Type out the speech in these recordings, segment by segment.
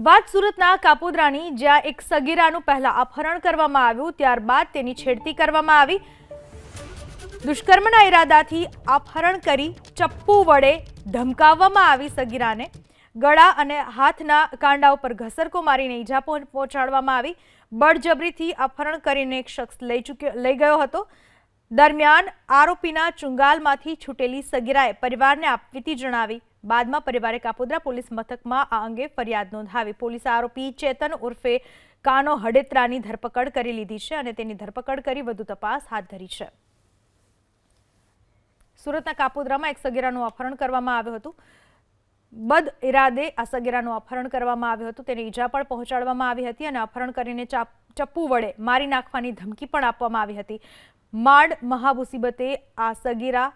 વાત સુરતના કાપોદ્રાની જ્યાં એક સગીરાનું પહેલા અપહરણ કરવામાં આવ્યું, ત્યારબાદ તેની છેડતી કરવામાં આવી. દુષ્કર્મના ઈરાદાથી અપહરણ કરી ચપ્પુ વડે ધમકાવવામાં આવી સગીરાને. ગળા અને હાથના કાંડા ઉપર ઘસરકો મારીને ઈજા પહોં- પહોંચાડવામાં આવી. બળજબરીથી અપહરણ કરીને એક શખ્સ લઈ ચૂક્યો, લઈ ગયો હતો. દરમિયાન આરોપીના ચુંગાલમાંથી છૂટેલી સગીરાએ પરિવારને આપવીતી જણાવી. બાદમાં પરિવારે કાપોદ્રા પોલીસ મથકમાં આ અંગે ફરિયાદ નોંધાવી. પોલીસે આરોપી ચેતન ઉર્ફે કાનો હડેત્રાની ધરપકડ કરી લીધી છે અને તેની ધરપકડ કરી વધુ તપાસ હાથ ધરી છે. સુરતના કાપોદ્રામાં એક સગીરાનું અપહરણ કરવામાં આવ્યું હતું. બદ ઇરાદે આ સગીરાનું અપહરણ કરવામાં આવ્યું હતું. તેને ઈજા પણ પહોંચાડવામાં આવી હતી અને અપહરણ કરીને ચાપ, ચપ્પુ વડે મારી નાખવાની ધમકી પણ આપવામાં આવી હતી. માડ મહામુસીબતે આ સગીરા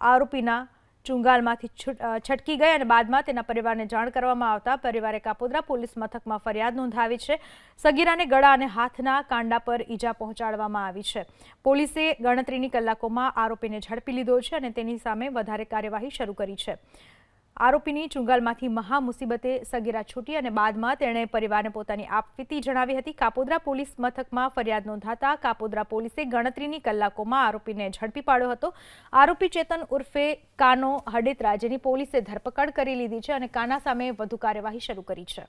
આરોપીના ચુંગાલમાંથી છૂટ- છટકી ગઈ અને બાદમાં તેના પરિવારને જાણ કરવામાં આવતા પરિવારે કાપોદ્રા પોલીસ મથકમાં ફરિયાદ નોંધાવી છે. સગીરાને ગળા અને હાથના કાંડા પર ઈજા પહોંચાડવામાં આવી છે. પોલીસે ગણતરીની કલાકોમાં આરોપીને ઝડપી લીધો છે અને તેની સામે વધારે કાર્યવાહી શરૂ કરી છે. આરોપીની ચુંગાલમાંથી મહા મુસીબતે સગીરા છૂટી અને બાદમાં તેણે પરિવારને પોતાની આપવીતી જણાવી હતી. કાપોદ્રા પોલીસ મથકમાં ફરિયાદ નોંધાતા કાપોદ્રા પોલીસે ગણતરીની કલાકોમાં આરોપીને ઝડપી પાડ્યો હતો. આરોપી ચેતન ઉર્ફે કાનો હડેતરા જેની પોલીસે ધરપકડ કરી લીધી છે અને કાના સામે વધુ કાર્યવાહી શરૂ કરી છે.